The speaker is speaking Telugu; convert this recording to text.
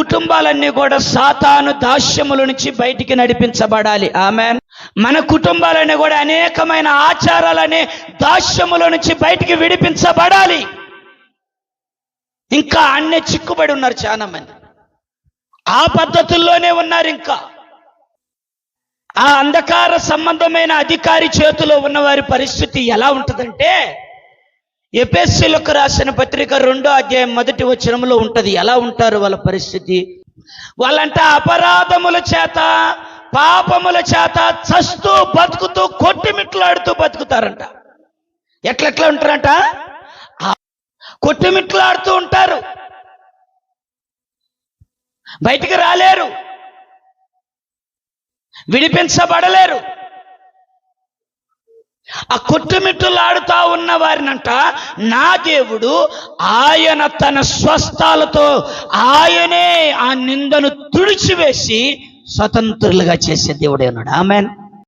కుటుంబాలన్నీ కూడా సాతాను దాస్యముల నుంచి బయటికి నడిపించబడాలి. ఆమె మన కుటుంబాలన్నీ కూడా అనేకమైన ఆచారాలనే దాస్యముల నుంచి బయటికి విడిపించబడాలి. ఇంకా అన్నే చిక్కుబడి ఉన్నారు చాలా మంది ఆ పద్ధతుల్లోనే ఉన్నారు ఇంకా. ఆ అంధకార సంబంధమైన అధికారి చేతిలో ఉన్న వారి పరిస్థితి ఎలా ఉంటుందంటే ఎపిఎస్సీలకు రాసిన పత్రిక రెండో అధ్యాయం మొదటి వచనంలో ఉంటుంది. ఎలా ఉంటారు వాళ్ళ పరిస్థితి? వాళ్ళంట అపరాధముల చేత పాపముల చేత చస్తూ బతుకుతూ కొట్టిమిట్లాడుతూ బతుకుతారంట. ఎట్లెట్లా ఉంటారంట? కొట్టిమిట్లాడుతూ ఉంటారు. బయటికి రాలేరు. విడిపించబడలేరు. ఆ కొట్టుమిట్టులాడుతా ఉన్న వారినంట నా దేవుడు ఆయన తన స్వస్థాలతో ఆయనే ఆ నిందను తుడిచివేసి స్వతంత్రులుగా చేసే దేవుడే ఉన్నాడు. ఆమెన్.